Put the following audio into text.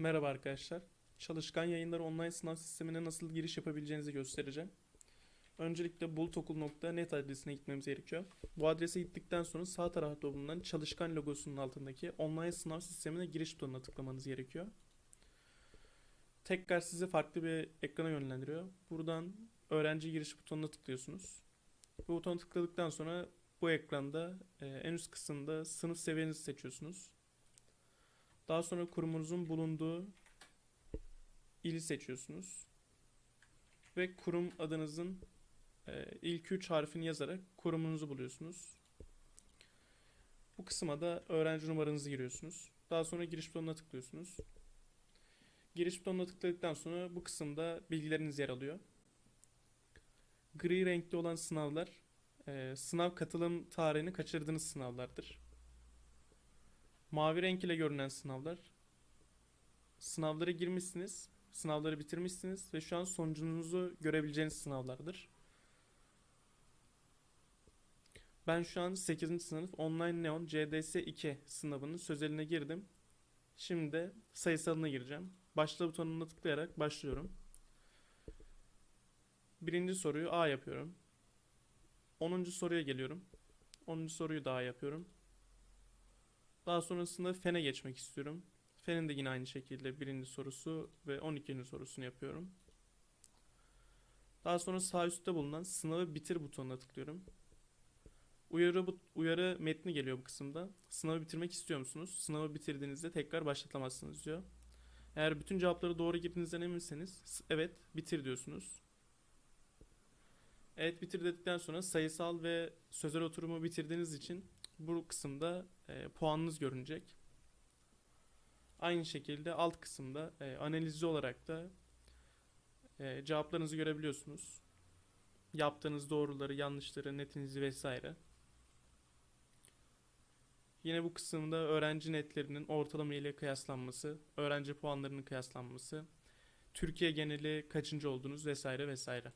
Merhaba arkadaşlar. Çalışkan Yayınları online sınav sistemine nasıl giriş yapabileceğinizi göstereceğim. Öncelikle bulutokul.net adresine gitmemiz gerekiyor. Bu adrese gittikten sonra sağ tarafta bulunan çalışkan logosunun altındaki online sınav sistemine giriş butonuna tıklamanız gerekiyor. Tekrar sizi farklı bir ekrana yönlendiriyor. Buradan öğrenci giriş butonuna tıklıyorsunuz. Bu butona tıkladıktan sonra bu ekranda e, en üst kısımda sınıf seviyenizi seçiyorsunuz. Daha sonra kurumunuzun bulunduğu ili seçiyorsunuz. Ve kurum adınızın e, ilk üç harfini yazarak kurumunuzu buluyorsunuz. Bu kısma da öğrenci numaranızı giriyorsunuz. Daha sonra giriş butonuna tıklıyorsunuz. Giriş butonuna tıkladıktan sonra bu kısımda bilgileriniz yer alıyor. Gri renkli olan sınavlar e, sınav katılım tarihini kaçırdığınız sınavlardır. Mavi renk ile görünen sınavlar. Sınavlara girmişsiniz, sınavları bitirmişsiniz ve şu an sonucunuzu görebileceğiniz sınavlardır. Ben şu an 8. sınıf Online Neon CDS 2 sınavının sözeline girdim. Şimdi de sayısalına gireceğim. Başla butonuna tıklayarak başlıyorum. Birinci soruyu A yapıyorum. 10. soruya geliyorum. 10. soruyu da A yapıyorum. Daha sonrasında fene geçmek istiyorum. Fenin de yine aynı şekilde birinci sorusu ve 12. sorusunu yapıyorum. Daha sonra sağ üstte bulunan sınavı bitir butonuna tıklıyorum. Uyarı uyarı metni geliyor bu kısımda. Sınavı bitirmek istiyor musunuz? Sınavı bitirdiğinizde tekrar başlatamazsınız diyor. Eğer bütün cevapları doğru girdiğinizden eminseniz evet bitir diyorsunuz. Evet bitir dedikten sonra sayısal ve sözel oturumu bitirdiğiniz için bu kısımda e, puanınız görünecek. Aynı şekilde alt kısımda e, analizli olarak da e, cevaplarınızı görebiliyorsunuz. Yaptığınız doğruları, yanlışları, netinizi vesaire. Yine bu kısımda öğrenci netlerinin ortalama ile kıyaslanması, öğrenci puanlarının kıyaslanması, Türkiye geneli kaçıncı oldunuz vesaire vesaire.